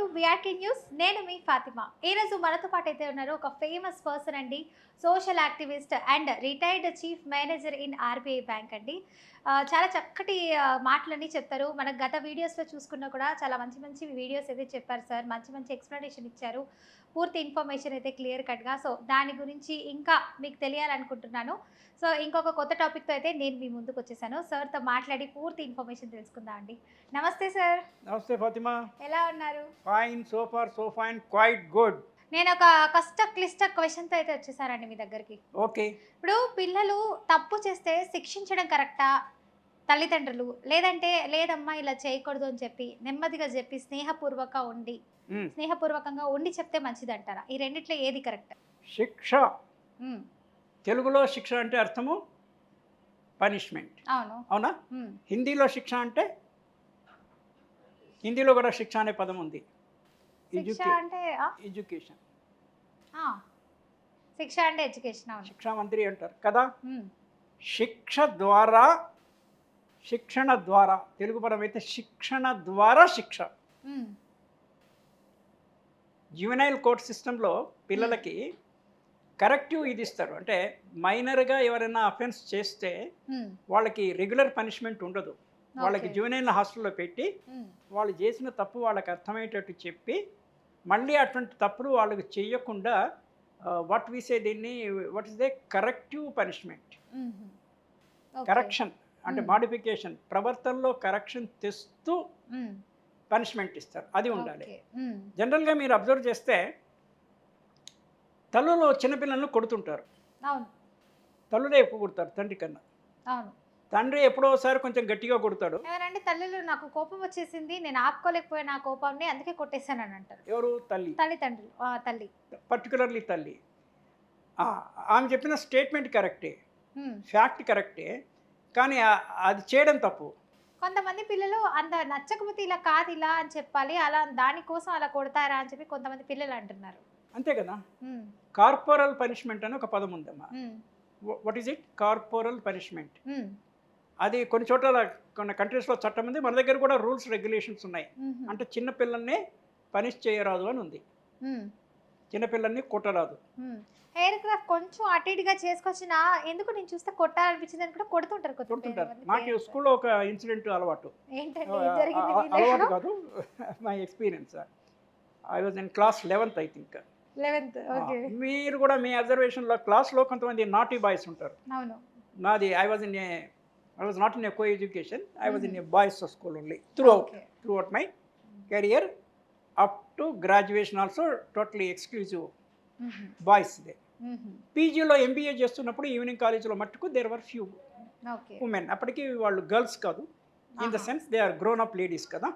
To BRK news నేను మీ ఫాతిమా. ఈరోజు మనతో పాటు అయితే ఉన్నారు ఒక ఫేమస్ పర్సన్ అండి. Social activist and retired chief manager in RBI bank అండి. చాలా చక్కటి మాటలన్నీ చెప్తారు మన గత వీడియోస్లో చూసుకున్నా కూడా చాలా మంచి మంచి వీడియోస్ అయితే చెప్పారు సార్. మంచి మంచి ఎక్స్ప్లెనేషన్ ఇచ్చారు. పూర్తి ఇన్ఫర్మేషన్ అయితే క్లియర్ కట్గా. సో దాని గురించి ఇంకా మీకు తెలియాలనుకుంటున్నాను. సో ఇంకొక కొత్త టాపిక్తో అయితే నేను మీ ముందుకు వచ్చేసాను. సార్తో మాట్లాడి పూర్తి ఇన్ఫర్మేషన్ తెలుసుకుందాం అండి. నమస్తే సార్. నమస్తే ఫాతిమా. ఎలా ఉన్నారు? Fine so far so fine quite good నేను ఒక కష్ట క్లిష్ట క్వశ్చన్తో అయితే వచ్చేసారండి మీ దగ్గరికి. ఓకే ఇప్పుడు పిల్లలు తప్పు చేస్తే శిక్షించడం కరెక్టా? తల్లిదండ్రులు లేదంటే లేదమ్మా ఇలా చేయకూడదు అని చెప్పి నెమ్మదిగా చెప్పి స్నేహపూర్వక ఉండి స్నేహపూర్వకంగా ఉండి చెప్తే మంచిది అంటారా ఈ రెండిట్లో ఏది కరెక్ట్? శిక్ష. తెలుగులో శిక్ష అంటే అర్థము? పనిష్మెంట్. అవును. అవునా? హిందీలో శిక్ష అంటే? హిందీలో కూడా శిక్ష అనే పదం ఉంది? ఎడ్యుకేషన్. శిక్ష అంటే ఎడ్యుకేషన్ శిక్షా మంత్రి అంటారు. కదా? శిక్ష ద్వారా శిక్షణ ద్వారా తెలుగు పదం అయితే శిక్షణ ద్వారా శిక్ష. జ్యువెనైల్ కోర్ట్ సిస్టంలో పిల్లలకి కరెక్టివ్ ఇది ఇస్తారు. అంటే మైనర్గా ఎవరైనా అఫెన్స్ చేస్తే ఉమ్, వాళ్ళకి రెగ్యులర్ పనిష్మెంట్ ఉండదు. వాళ్ళకి ఓకే. జువెనైల్ హాస్టల్లో పెట్టి ఉమ్, వాళ్ళు చేసిన తప్పు వాళ్ళకి అర్థమయ్యేటట్టు చెప్పి మళ్ళీ అటువంటి తప్పులు వాళ్ళకి చేయకుండా వాట్ వీసే దీన్ని what is the corrective punishment. Correction అంటే Hmm. మాడిఫికేషన్ ప్రవర్తనలో కరెక్షన్ తెస్తూ పనిష్మెంట్ ఇస్తారు. అది ఉండాలి. జనరల్గా మీరు అబ్జర్వ్ చేస్తే తల్లులో చిన్నపిల్లలను కొడుతుంటారు. అవును. తల్లులే ఎక్కువ కొడతారు తండ్రి కన్నా. అవును. తండ్రి ఎప్పుడో ఒకసారి కొంచెం గట్టిగా కొడతాడు. ఎవరంటే తల్లులు నాకు కోపం వచ్చేసింది నేను ఆపుకోలేకపోయినా ఆ కోపాన్ని అందుకే కొట్టేశాను అని అంటారు. ఎవరు? తల్లి. తల్లిదండ్రులు ఆ, తల్లి. పర్టికులర్లీ తల్లి. ఆమె చెప్పిన స్టేట్మెంట్ కరెక్టే. ఫ్యాక్ట్ కరెక్టే. కానీ అది చేయడం తప్పు. కొంతమంది పిల్లలు అంత నచ్చకపోతే ఇలా కాదు ఇలా అని చెప్పాలి అలా దానికోసం అలా కొడతారా అని చెప్పి కొంతమంది పిల్లలు అంటున్నారు. అంతే కదా? కార్పోరల్ పనిష్మెంట్ అని ఒక పదం ఉందమ్మా. What is it corporal punishment అది కొన్ని చోట్ల కొన్ని కంట్రీస్లో చట్టం ఉంది. మన దగ్గర కూడా రూల్స్ రెగ్యులేషన్స్ ఉన్నాయి. అంటే చిన్న పిల్లల్ని పనిష్ చేయరాదు అని ఉంది. చిన్నపిల్లల్ని కొట్టరాదు. హెయిర్ క్రాఫ్ట్ కొంచెం అటు ఇటుగా చేసుకొచ్చిన ఎందుకు నేను చూస్తే కొట్టాలనిపించింది అని కూడా కొడుతుంటారు కొడుతుంటారు. నాకు. స్కూల్లో ఒక ఇన్సిడెంట్ అలవాటు. అలవాటు కాదు. My experience. I was in class eleventh I think. Eleventh okay. మీరు కూడా మీ అబ్జర్వేషన్లో క్లాస్లో కొంతమంది నాటీ బాయ్స్ ఉంటారు. అవును. నాది I was in a I was not in a coeducation I was in a boys school only. Throughout. Throughout my career. Up to graduation also totally exclusive ఉహు, boys they ఉహు. పీజీలో MBA చేస్తున్నప్పుడు evening కాలేజ్లో మట్టుకు there were few women అప్పటికి వాళ్ళు girls కాదు. In the. Sense they are grown up ladies కదా.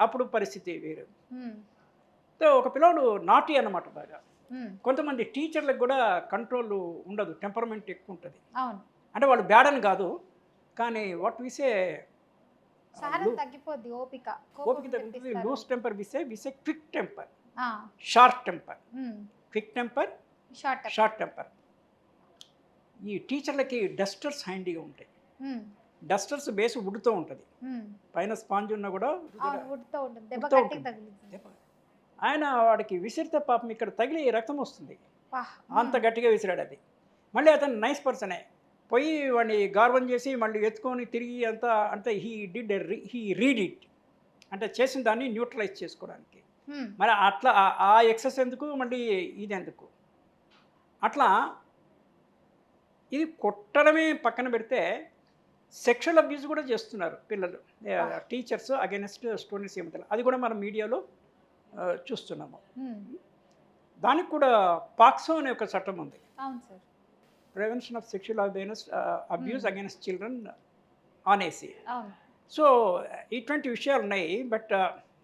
అప్పుడు పరిస్థితి వేరు. ఉమ్, సో ఒక పిల్లోడు నాటి అన్నమాట బాగా. ఉమ్, కొంతమంది టీచర్లకు కూడా కంట్రోల్ ఉండదు టెంపర్మెంట్ ఎక్కువ ఉంటుంది. అంటే వాళ్ళు బ్యాడ్ అని కాదు. కానీ వాట్ విసే సారం తగ్గిపోద్ది ఓపిక. ఓపిక తగ్గుతుంది. లూజ్ టెంపర్ విసే విసే quick temper short temper quick temper short. Short temper ఈ టీచర్లకి డస్టర్స్ హ్యాండీగా ఉంటాయి. ఉమ్, డస్టర్స్ బేస్ వుడ్తో ఉంటుంది. పైన స్పాంజ్ ఉన్నా కూడా ఆయన వాడికి విసిరితే పాపం ఇక్కడ తగిలి రక్తం వస్తుంది. అంత గట్టిగా విసిరాడు అది. మళ్ళీ అతను నైస్ పర్సనే పోయి వాడిని గార్వం చేసి మళ్ళీ ఎత్తుకొని తిరిగి అంతా అంటే he did he read it. అంటే చేసిన దాన్ని న్యూట్రలైజ్ చేసుకోవడానికి. మరి అట్లా ఆ- ఎక్సెస్ ఎందుకు? మళ్ళీ ఇది ఎందుకు? అట్లా ఇది కొట్టడమే పక్కన పెడితే సెక్షువల్ అబ్యూస్ కూడా చేస్తున్నారు పిల్లలు. టీచర్స్ అగెన్స్ట్ స్టూడెంట్స్ ఏమిటో అది కూడా మనం మీడియాలో చూస్తున్నాము. దానికి కూడా పాక్సో అనే ఒక చట్టం ఉంది. అవును sir. Prevention of sexual abuse Hmm. Against children అవును. సో ఇటువంటి విషయాలు ఉన్నాయి. బట్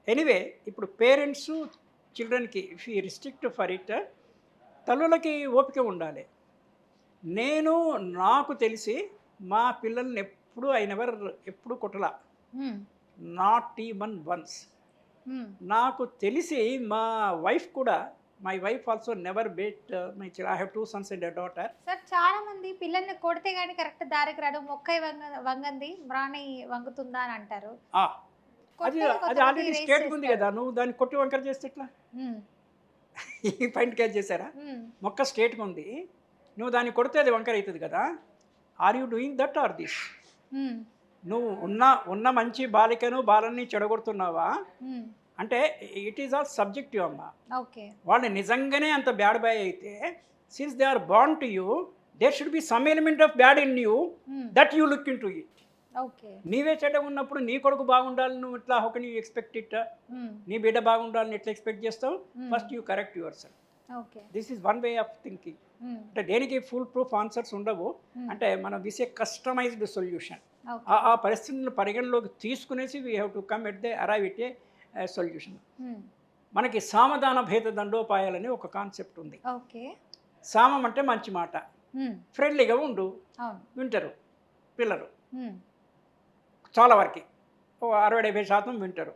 ఎనీవే ఇప్పుడు పేరెంట్స్ చిల్డ్రన్కి ఇఫ్ ఈ రిస్ట్రిక్ట్ ఫర్ ఇట్ తల్లులకి ఓపిక ఉండాలి. నేను నాకు తెలిసి మా పిల్లల్ని ఎప్పుడు ఐ నెవర్ ఎప్పుడు కొట్టలా. నాట్ ఈవన్ వన్స్ నాకు తెలిసి మా వైఫ్ కూడా my wife also never beat my I have two sons and daughter sir చాలా మంది పిల్లల్ని కొడితే గానీ కరెక్ట్ దారికి రాడు మొక్కై వంగ వంగంది మ్రాణి వంగుతుందా అని అంటారు. అది అది ఆల్రెడీ స్టేట్ ఉంది. కదా. నువ్వు దాన్ని కొట్టి వంకర చేస్తే ఎట్లా? ఈ పాయింట్ క్యాచ్ చేశారా? మొక్క స్టేట్గా ఉంది. నువ్వు దాన్ని కొడితే అది వంకర అవుతుంది కదా. Are you doing that or this నువ్వు ఉన్న ఉన్న మంచి బాలికను బాలన్ని చెడగొడుతున్నావా? అంటే ఇట్ ఈస్ ఆల్ సబ్జెక్టివ్ అమ్మా. ఓకే. వాళ్ళు నిజంగానే అంత బ్యాడ్ బాయ్ అయితే since they are bound to you there should be some element of bad in you that you look into it నీవే చెడ్డ ఉన్నప్పుడు నీ కొడుకు బాగుండాలి నువ్వు ఇట్లా ఒక నీ ఎక్స్పెక్ట్ ఇట్ నీ బిడ్డ బాగుండాలని ఎట్లా ఎక్స్పెక్ట్ చేస్తావు? First you correct yourself okay. This is one way of thinking అంటే దేనికి ఫుల్ ప్రూఫ్ ఆన్సర్స్ ఉండవు. ఉమ్, అంటే మనం విసే కస్టమైజ్డ్ సొల్యూషన్ ఆ పరిస్థితులను పరిగణలోకి తీసుకునేసి we have to come at the arrive it a solution um, మనకి సామధాన భేద దండోపాయాలని ఒక కాన్సెప్ట్ ఉంది. ఓకే. సామం అంటే మంచి మాట. ఉమ్, ఫ్రెండ్లీగా ఉండు. వింటారు. పిల్లలు ఉమ్, చాలా వరకు. ఓ అరవై డెబ్బై శాతం వింటారు.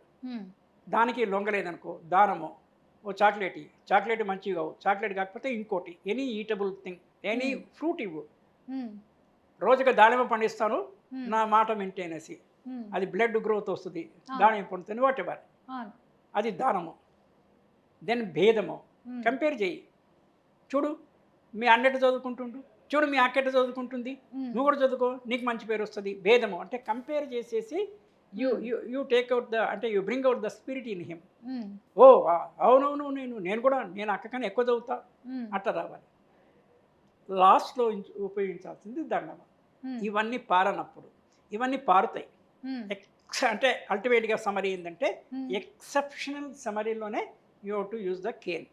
దానికి లొంగలేదనుకో దానము ఓ చాక్లెట్. చాక్లెట్ మంచిగా కావు. చాక్లెట్ కాకపోతే ఇంకోటి. Any eatable thing. Any Hmm. Fruit ఇవ్వు. రోజుగా దానిమ్మ పండిస్తాను. నా మాట ఉమ్, అది బ్లడ్ గ్రోత్ వస్తుంది. Ah. దానిమ్మ పండుతుంది వాట్ ఎవర్. అది దానము. దెన్ భేదము. కంపేర్ చేయి. చూడు మీ అన్నట్టు చదువుకుంటుండు. చూడు మీ అక్కట చదువుకుంటుంది. నువ్వు కూడా చదువుకో నీకు మంచి పేరు వస్తుంది. భేదము. అంటే కంపేర్ చేసేసి you. You you take out the అంటే you bring out the spirit in him ఓ అవునవును నేను నేను కూడా నేను అక్క కన్నా ఎక్కువ చదువుతా. అట్ట రావాలి. లాస్ట్లో ఉపయోగించాల్సింది దండమ. ఇవన్నీ పారనప్పుడు. ఇవన్నీ పారుతాయి. అంటే అల్టిమేట్గా సమరీ ఏంటంటే exceptional సమరీలోనే you have to use the cane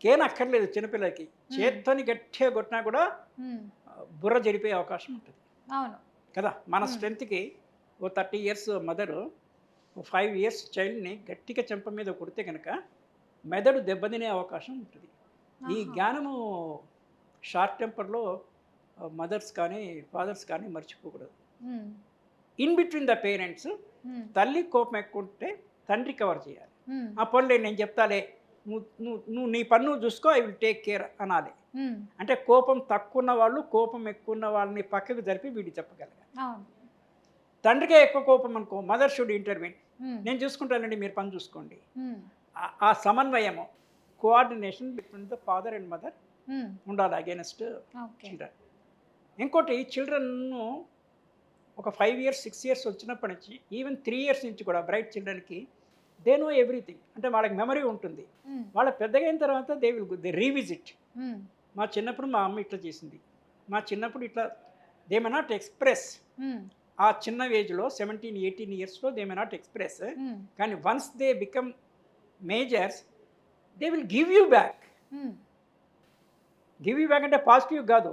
cane అక్కర్లేదు చిన్నపిల్లలకి. చేత్తోని గట్టిగా కొట్టినా కూడా ఆ, బుర్ర జరిపే అవకాశం ఉంటుంది. అవును. కదా? మన Hmm. స్ట్రెంత్కి ఓ thirty years mother five years చైల్డ్ని గట్టిగా చెంప మీద కొడితే కనుక మెదడు దెబ్బతినే అవకాశం ఉంటుంది. ఈ. జ్ఞానము షార్ట్ టెంపర్లో మదర్స్ కానీ ఫాదర్స్ కానీ మర్చిపోకూడదు. In between the parents um, తల్లి కోపం ఎక్కువ ఉంటే తండ్రి కవర్ చేయాలి. ఉమ్, ఆ పనులే నేను చెప్తాలే నువ్వు నువ్వు నీ పన్ను చూసుకో ఐ విల్ టేక్ కేర్ అనాలి. ఉమ్, అంటే కోపం తక్కువ ఉన్న వాళ్ళు కోపం ఎక్కువ ఉన్న వాళ్ళని పక్కకు జరిపి వీడి చెప్పగలగాలి. తండ్రికే ఎక్కువ కోపం అనుకో మదర్ షుడ్ ఇంటర్వ్యూన్ నేను చూసుకుంటానండి మీరు పని చూసుకోండి. ఆ- సమన్వయము coordination between the father and mother ఉండాలి అగేనెస్ట్ చిల్డ్రన్. ఇంకోటి చిల్డ్రన్ను ఒక ఫైవ్ ఇయర్స్ సిక్స్ ఇయర్స్ వచ్చినప్పటి నుంచి ఈవెన్ త్రీ ఇయర్స్ నుంచి కూడా బ్రైట్ చిల్డ్రన్కి దే నో ఎవ్రీథింగ్ అంటే వాళ్ళకి మెమరీ ఉంటుంది. ఉమ్, వాళ్ళ పెద్దగా అయిన తర్వాత దే విల్ దే రీవిజిట్ మా చిన్నప్పుడు మా అమ్మ ఇట్లా చేసింది. మా చిన్నప్పుడు ఇట్లా దే మే నాట్ ఎక్స్ప్రెస్ ఆ చిన్న ఏజ్లో సెవెంటీన్ ఎయిటీన్ ఇయర్స్లో దే మే నాట్ ఎక్స్ప్రెస్ కానీ once they become majors they will give you back give you back అంటే పాజిటివ్ కాదు.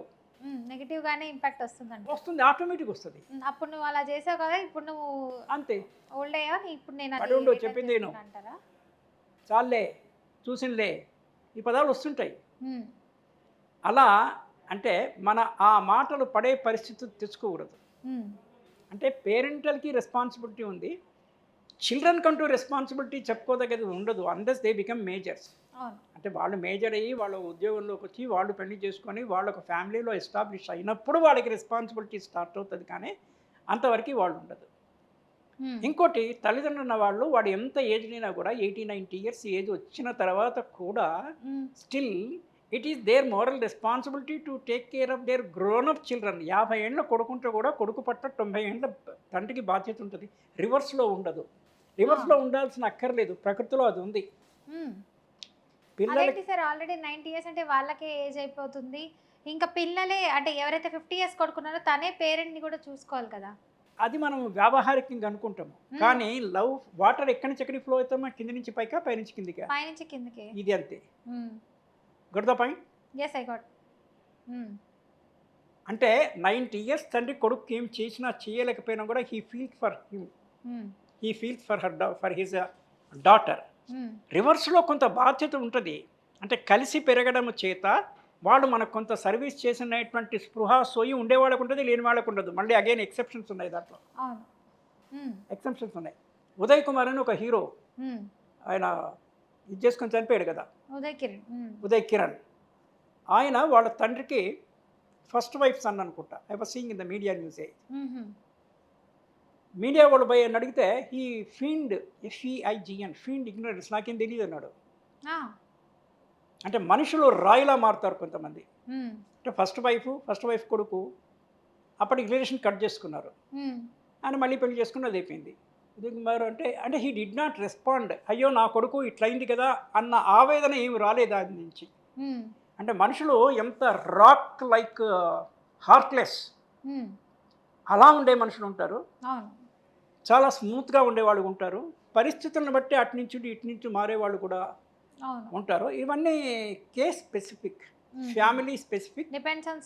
నెగిటివ్ గానే ఇంపాక్ట్ వస్తుందంట. వస్తుంది ఆటోమేటిక్ వస్తుంది. అప్పుడు నువ్వు అలా చేసావు కదా ఇప్పుడు నువ్వు అంతే. ఓల్డ్ అయ్యా ఇప్పుడు నేను చెప్పింది. చేస్తున్నా అంటారా చాలే చూసినలే ఈ పదాలు వస్తుంటాయి. అలా అంటే మన ఆ మాటలు పడే పరిస్థితి తెచ్చుకోకూడదు. అంటే పేరెంటల్కి రెస్పాన్సిబిలిటీ ఉంది. చిల్డ్రన్ కంటూ రెస్పాన్సిబిలిటీ చెప్పుకోదగ్గది ఉండదు అన్లెస్ దే బికమ్ మేజర్స్ అంటే వాళ్ళు మేజర్ అయ్యి వాళ్ళ ఉద్యోగంలోకి వచ్చి వాళ్ళు పెళ్ళి చేసుకొని వాళ్ళ ఒక ఫ్యామిలీలో ఎస్టాబ్లిష్ అయినప్పుడు వాళ్ళకి రెస్పాన్సిబిలిటీ స్టార్ట్ అవుతుంది కానీ అంతవరకు వాళ్ళు ఉండదు. ఇంకోటి తల్లిదండ్రులు వాళ్ళు వాడు ఎంత ఏజ్ అయినా కూడా ఎయిటీ నైంటీ ఇయర్స్ ఏజ్ వచ్చిన తర్వాత కూడా still it is their moral responsibility to take care of their grown up children. యాభై ఏళ్ళ కొడుకుంటే కూడా కొడుకు పట్ల తొంభై ఏళ్ళ తండ్రికి బాధ్యత ఉంటుంది. రివర్స్లో ఉండదు. రివర్స్లో ఉండాల్సిన అక్కర్లేదు. ప్రకృతిలో అది ఉంది. పిల్లలకి సార్ ఆల్రెడీ నైన్టీ ఇయర్స్ అంటే వాళ్ళకే ఏజ్ అయిపోతుంది. ఇంకా పిల్లలే అంటే ఎవరైతే ఫిఫ్టీ ఇయర్స్ కొడుకున్నారో తనే పేరెంట్ని కూడా చూసుకోవాలి కదా. అది మనం వ్యావహారికంగా అనుకుంటాము. కానీ లవ్ వాటర్ ఎక్కడి నుంచి ఎక్కడికి ఫ్లో అవుతామో కింది నుంచి పైకా పై నుంచి కిందికా? పైనుంచి కిందకి. ఇది అంతే. Good the point as I got అంటే నైంటీ ఇయర్స్ తండ్రి కొడుకు ఏం చేసినా చేయలేకపోయినా కూడా he feels for him he feels for her for his daughter రివర్స్లో కొంత బాధ్యత ఉంటుంది. అంటే కలిసి పెరగడం చేత వాళ్ళు మనకు కొంత సర్వీస్ చేసినటువంటి స్పృహ సోయి ఉండే వాళ్ళకు ఉంటుంది లేని వాళ్ళకు ఉండదు. మళ్ళీ అగైన్ ఎక్సెప్షన్స్ ఉన్నాయి దాంట్లో. ఎక్సెప్షన్స్ ఉన్నాయి. ఉదయ్ కుమార్ అని ఒక హీరో. ఉమ్, ఆయన ఇది చేసుకొని చనిపోయాడు కదా. ఉదయ్ కిరణ్. ఉదయ్ కిరణ్. ఆయన వాళ్ళ తండ్రికి ఫస్ట్ వైఫ్ సన్ అనుకుంటా. I was seeing in the media news media వాళ్ళు పోయి అని అడిగితే ఈ ఫీల్డ్ ఎఫ్ఈఐజిఎన్ ఫీల్డ్ ఇగ్నరెన్స్ నాకేం తెలియదు అన్నాడు. అంటే మనుషులు రాయిలా మారుతారు కొంతమంది. అంటే ఫస్ట్ వైఫ్ ఫస్ట్ వైఫ్ కొడుకు అప్పటికి రిలేషన్ కట్ చేసుకున్నారు. ఆయన మళ్ళీ పెళ్ళి చేసుకుని అది అయిపోయింది మరి అంటే అంటే హీ డిడ్ నాట్ రెస్పాండ్ అయ్యో నా కొడుకు ఇట్లయింది కదా అన్న ఆవేదన ఏమి రాలేదు దాని నుంచి. అంటే మనుషులు ఎంత రాక్ లైక్ హార్ట్లెస్. అలా ఉండే మనుషులు ఉంటారు. చాలా స్మూత్గా ఉండేవాళ్ళు ఉంటారు. పరిస్థితులను బట్టి అటు నుంచి ఇటు నుంచి మారేవాళ్ళు కూడా ఉంటారు. ఇవన్నీ case specific family specific. Depends on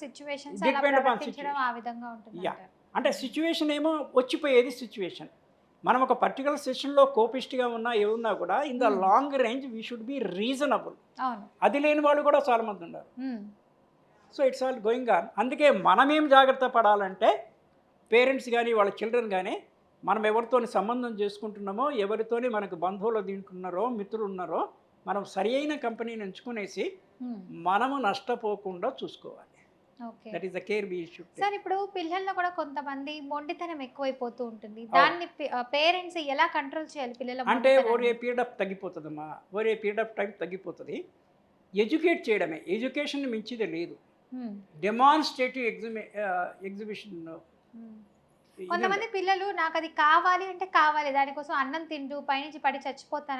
ఆ విధంగా ఉంటుంది Yeah. అంటే సిచ్యువేషన్ ఏమో వచ్చిపోయేది సిచ్యువేషన్. మనం ఒక పర్టికులర్ సెషన్లో కోపిస్ట్గా ఉన్నా ఏమున్నా కూడా in the. Long range we should be reasonable. అది లేని వాళ్ళు కూడా చాలామంది ఉన్నారు. ఉమ్, so it's all going on. అందుకే మనమేం జాగ్రత్త పడాలంటే పేరెంట్స్ కానీ వాళ్ళ చిల్డ్రన్ కానీ మనం ఎవరితోని సంబంధం చేసుకుంటున్నామో ఎవరితోని మనకు బంధువులు తింటున్నారో మిత్రులు ఉన్నారో మనం సరి అయిన కంపెనీని ఎంచుకునేసి మనము నష్టపోకుండా చూసుకోవాలి. That is the care be should sir ఇప్పుడు పిల్లల్లో కూడా కొంతమంది మొండితనం ఎక్కువైపోతూ ఉంటుంది. దాన్ని పేరెంట్స్ ఎలా కంట్రోల్ చేయాలి పిల్లల అంటే? ఓరే పీరియడ్ ఆఫ్ తగ్గిపోతుందమ్మా. ఓరే పీరియడ్ ఆఫ్ టైం తగ్గిపోతుంది. ఎడ్యుకేట్ చేయడమే. ఎడ్యుకేషన్ మించిది లేదు. డెమాన్స్ట్రేటివ్ ఎగ్జిబి ఎగ్జిబిషన్. కొంతమంది పిల్లలు నాకు అది కావాలి అంటే కావాలి దానికోసం అన్నం తింటూ పైనుంచి పడి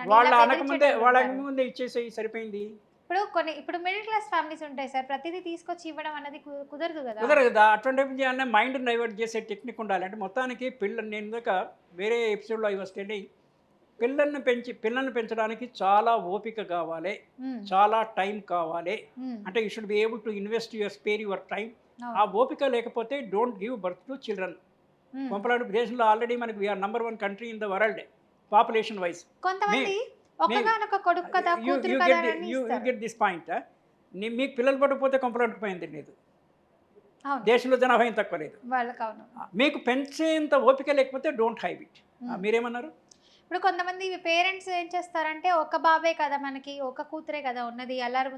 వాళ్ళ అనకముందే వాళ్ళ. అనకముందే ఇచ్చేసేయి సరిపోయింది. ఇప్పుడు కొన్ని ఇప్పుడు మిడిల్ క్లాస్ ఫ్యామిలీస్ ఉంటాయి సార్ ప్రతిదీ తీసుకొచ్చి ఇవ్వడం అనేది కుదరదు కదా. కుదరదు కదా. అటువంటి మైండ్ డైవర్ట్ చేసే టెక్నిక్ ఉండాలి. అంటే మొత్తానికి పిల్లలు నేను ఇందాక వేరే ఎపిసోడ్లో ఐ వాస్ టెల్లింగ్ పిల్లల్ని పెంచి పిల్లల్ని పెంచడానికి చాలా ఓపిక కావాలి. చాలా టైం కావాలి. అంటే you should be able to invest your spare your time. ఆ ఓపిక లేకపోతే don't give birth to children um. కొంపలాంటి దేశంలో ఆల్రెడీ మనకి we are number one country in the world population కొంతమంది కదా గెట్ దిస్ పాయింట్ మీకు పిల్లలు పడకపోతే కొంపలాంటికి పోయింది లేదు. దేశంలో జనాభా ఏం తక్కువ లేదు. మీకు పెంచేంత ఓపిక లేకపోతే డోంట్ హైవ్ ఇట్. మీరేమన్నారు? ఇప్పుడు కొంతమంది పేరెంట్స్ ఏం చేస్తారంటే ఒక బాబే కదా మనకి ఒక కూతురే కదా ఉన్నది అల్లారు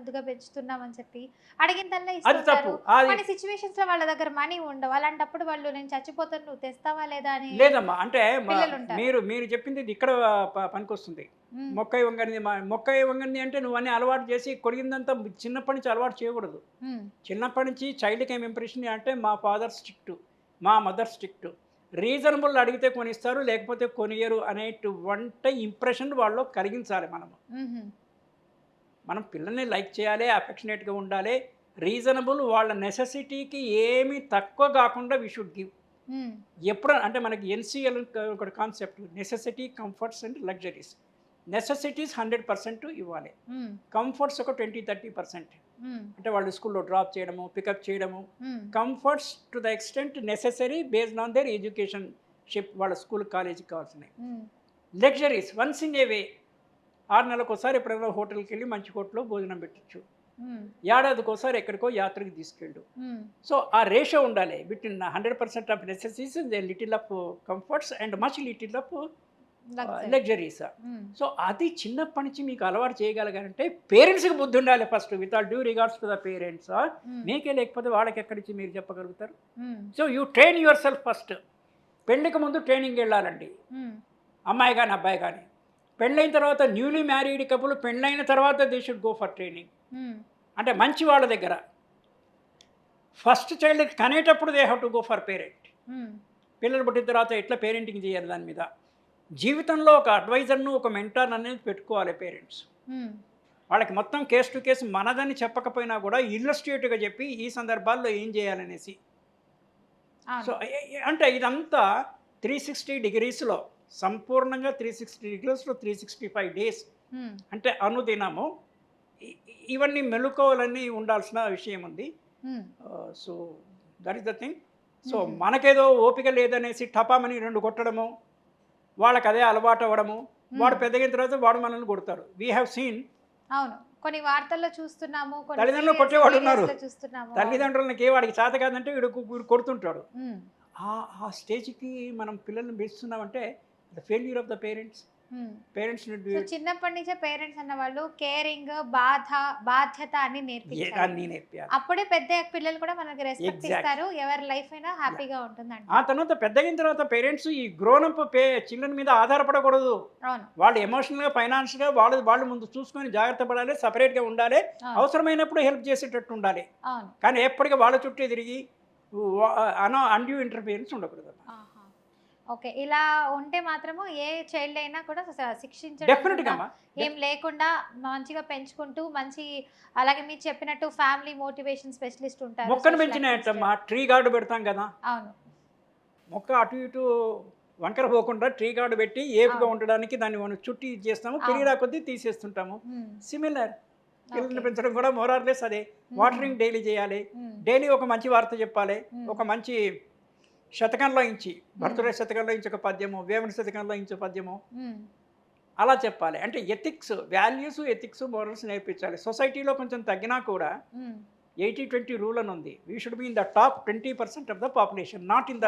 చెప్పి అడిగిందల్లా అది తప్పు. ఇస్తుంటారు. అది కొన్ని సిచ్యువేషన్స్లో వాళ్ళ దగ్గర మనీ ఉండవు. అలాంటప్పుడు వాళ్ళు నేను చచ్చిపోతాను నువ్వు తెస్తావా లేదా అని లేదమ్మా. అంటే. మీరు మీరు చెప్పింది ఇది ఇక్కడ పనికొస్తుంది. మొక్కై వంగనిది మొక్కై వంగనిది అంటే నువ్వు అన్ని అలవాటు చేసి కొడిగిందంతా చిన్నప్పటి నుంచి అలవాటు చేయకూడదు. చిన్నప్పటి నుంచి చైల్డ్కి ఏం ఇంప్రెషన్ అంటే మా ఫాదర్ స్ట్రిక్ట్ మా మదర్ స్ట్రిక్ట్ రీజనబుల్ అడిగితే కొనిస్తారు లేకపోతే కొనియరు అనేటువంటి ఇంప్రెషన్ వాళ్ళు కలిగించాలి మనము. మనం పిల్లల్ని లైక్ చేయాలి అఫెక్షనేట్గా ఉండాలి. రీజనబుల్ వాళ్ళ నెసెసిటీకి ఏమీ తక్కువ కాకుండా వి షుడ్ గివ్ ఎప్పుడు అంటే మనకి ఎన్సిఎల్ ఒక concept necessity comforts and luxuries necessities hundred percent ఇవ్వాలి. కంఫర్ట్స్ ఒక ట్వంటీ థర్టీ పర్సెంట్ అంటే వాళ్ళు స్కూల్లో డ్రాప్ చేయడము పికప్ చేయడము. Comforts to the extent necessary based on their education ship వాళ్ళ స్కూల్ కాలేజీకి కావాల్సినవి. ఉమ్, luxuries once in a way ఆరు నెలలకు ఒకసారి ఎప్పుడైనా హోటల్కి వెళ్ళి మంచి హోటల్లో భోజనం పెట్టచ్చు. ఉమ్, ఏడాదికి ఒకసారి ఎక్కడికో యాత్రకి తీసుకెళ్ళు. సో ఆ రేషియో ఉండాలి. Between hundred percent of necessaries little of comforts and much little of. Luxuries so అది చిన్నప్పటి నుంచి మీకు అలవాటు చేయగలగాలంటే పేరెంట్స్కి బుద్ధి ఉండాలి first. With all due regards to the parents మీకే లేకపోతే వాళ్ళకి ఎక్కడి నుంచి మీరు చెప్పగలుగుతారు? So you train yourself first పెళ్ళికి ముందు ట్రైనింగ్ వెళ్ళాలండి. అమ్మాయి కానీ అబ్బాయి కానీ పెళ్ళైన తర్వాత న్యూలీ మ్యారీడ్ కపుల్ పెళ్ళైన తర్వాత they should go for training అంటే మంచి వాళ్ళ దగ్గర. First child కనేటప్పుడు they have to go for parent పిల్లలు పుట్టిన తర్వాత ఎట్లా పేరెంటింగ్ చేయాలి దాని మీద? జీవితంలో ఒక అడ్వైజర్ను ఒక మెంటర్ అనేది పెట్టుకోవాలి పేరెంట్స్ ఉమ్, వాళ్ళకి మొత్తం కేస్ టు కేసు మనదని చెప్పకపోయినా కూడా ఇల్లస్ట్రేటివ్గా చెప్పి ఈ సందర్భాల్లో ఏం చేయాలనేసి. సో అంటే ఇదంతా త్రీ సిక్స్టీ డిగ్రీస్లో సంపూర్ణంగా త్రీ సిక్స్టీ డిగ్రీస్లో త్రీ సిక్స్టీ ఫైవ్ డేస్ అంటే అనుదినము. ఇవన్నీ మెలుకోవాలని ఉండాల్సిన విషయం ఉంది. So that is the thing so. మనకేదో ఓపిక లేదనేసి టపామని రెండు కొట్టడము. వాళ్ళకి అదే అలవాటు అవ్వడము. వాడు పెద్దగిన తర్వాత వాడు మనల్ని కొడతాడు. వీ హ్యావ్ సీన్ అవును. కొన్ని వార్తల్లో చూస్తున్నాము తల్లిదండ్రులు కొట్టేవాడు ఉన్నారు. తల్లిదండ్రులకి వాడికి చేత కాదంటే వీడు కొడుతుంటాడు. ఆ స్టేజ్కి మనం పిల్లల్ని పెంచుతున్నామంటే the failure of the parents parents చిన్నప్పటి నుంచే పేరెంట్స్ అన్న వాళ్ళు కేరింగ్ బాధ బాధ్యత అని నేర్పారు అప్పుడే పెద్ద పిల్లలు కూడా మనకి రెస్పెక్ట్. ఇస్తారు. ఎవరి లైఫ్ అయినా హ్యాపీగా ఉంటుందండి ఆ తర్వాత పెద్దగిన తర్వాత పేరెంట్స్ ఈ గ్రోనప్ పే చిల్డ్రన్ మీద ఆధారపడకూడదు. వాళ్ళు ఎమోషనల్గా ఫైనాన్షియల్గా వాళ్ళు వాళ్ళు ముందు చూసుకొని జాగ్రత్త పడాలి సపరేట్గా ఉండాలి. అవును. అవసరమైనప్పుడు హెల్ప్ చేసేటట్టు ఉండాలి. కానీ ఎప్పటికీ వాళ్ళ చుట్టూ తిరిగి అనో అన్యూ ఇంటర్ఫియరెన్స్ ఉండకూడదు. ఓకే ఇలా ఉంటే మాత్రము ఏ చైల్డ్ అయినా కూడా శిక్షించడం ఏం లేకుండా మంచిగా పెంచుకుంటూ మంచి అలాగే మీరు చెప్పినట్టు ఫ్యామిలీ మోటివేషన్ స్పెషలిస్ట్ ఉంటారు మొక్కను activist. ట్రీ గార్డు పెడతాం కదా అవును మొక్క అటు ఇటు వంకర పోకుండా ట్రీ గార్డు పెట్టి ఏపుగా. ఉండడానికి దాన్ని మనం చుట్టి చేస్తాము. పెరిగినా కొద్దీ తీసేస్తుంటాము. సిమిలర్ పిల్లల్ని. పెంచడం కూడా మోరార్లెస్ అదే. వాటరింగ్ డైలీ చేయాలి. డైలీ ఒక మంచి వార్త చెప్పాలి. ఒక మంచి శతకంలో ఇంచి భర్తృ శతకంలో ఇంచి ఒక పద్యము వేమన శతకంలో ఇంచి పద్యము. అలా చెప్పాలి. అంటే ఎథిక్స్ వాల్యూస్ ఎథిక్స్ మోరల్స్ నేర్పించాలి. సొసైటీలో కొంచెం తగ్గినా కూడా. ఎయిటీ ట్వంటీ రూల్ అని ఉంది. We should be in the top twenty percent of the population not in the.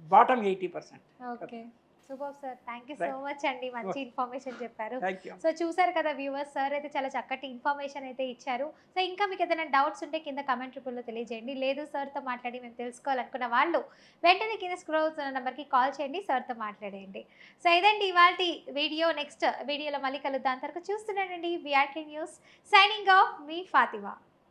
Bottom eighty percent okay. Super sir thank you so. Much అండి. మంచి information చెప్పారు. సో చూసారు కదా వ్యూవర్స్ సార్ అయితే చాలా చక్కటి ఇన్ఫర్మేషన్ అయితే ఇచ్చారు. సో ఇంకా మీకు ఏదైనా డౌట్స్ ఉంటే కింద కమెంట్ రూపంలో తెలియజేయండి. లేదు సార్తో మాట్లాడి మేము తెలుసుకోవాలనుకున్న వాళ్ళు వెంటనే కింద స్క్రోల్ అవుతున్న నెంబర్కి కాల్ చేయండి సార్తో మాట్లాడేయండి. సో ఇదండి ఇవాళ వీడియో నెక్స్ట్ వీడియోలో మళ్ళీ కలుద్దాం. అంతవరకు చూస్తున్నానండి విఆర్కే న్యూస్ సైనింగ్ ఆఫ్ మీ ఫాతిమా.